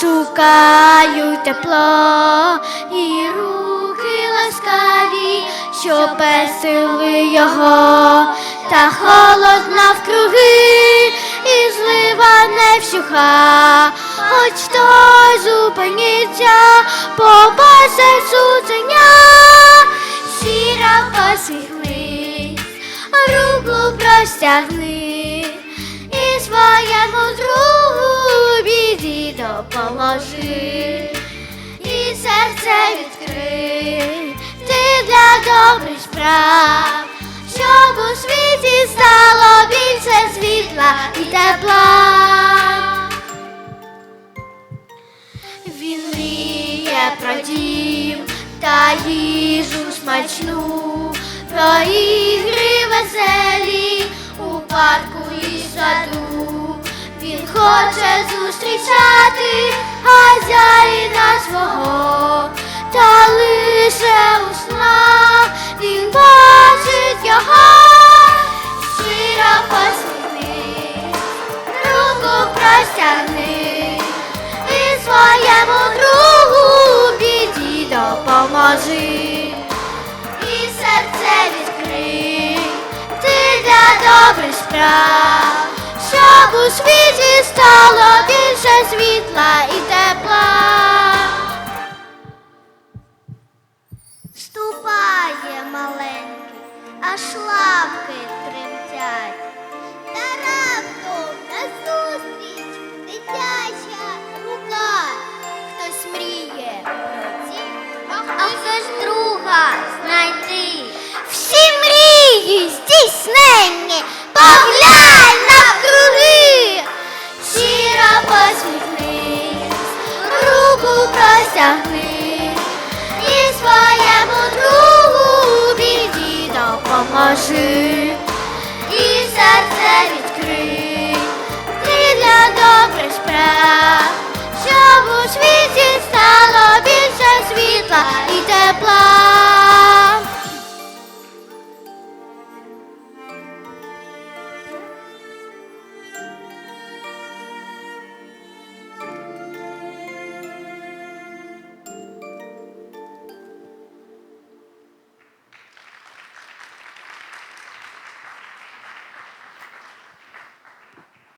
шукаю тепло і руки ласкаві, що пестили його, та холод навкруги, і злива не вщуха, хоч хтось зупиниться, побачить суценя, щира посміхнись, руку простягни і своєму другу біді допоможи, і серце відкрий, ти для добрих справ, щоб у світі стало більше світла і тепла. Він мріє про дім та їжу смачну, про ігри веселі у парку зустрічати хазяїна свого, та лише у снах він бачить його, щиро посміхнись, руку простягни. І своєму другу біді допоможи, і серце відкрий, ти для добрих справ, щоб у світі стало більше світла і тепла. Ступає маленький, аж лапки тремтять. Та раптом назустріч дитяча рука. Хтось мріє про дім, а хтось друга руку і своєму другу біді допоможи. І серце відкрий, ти для добрих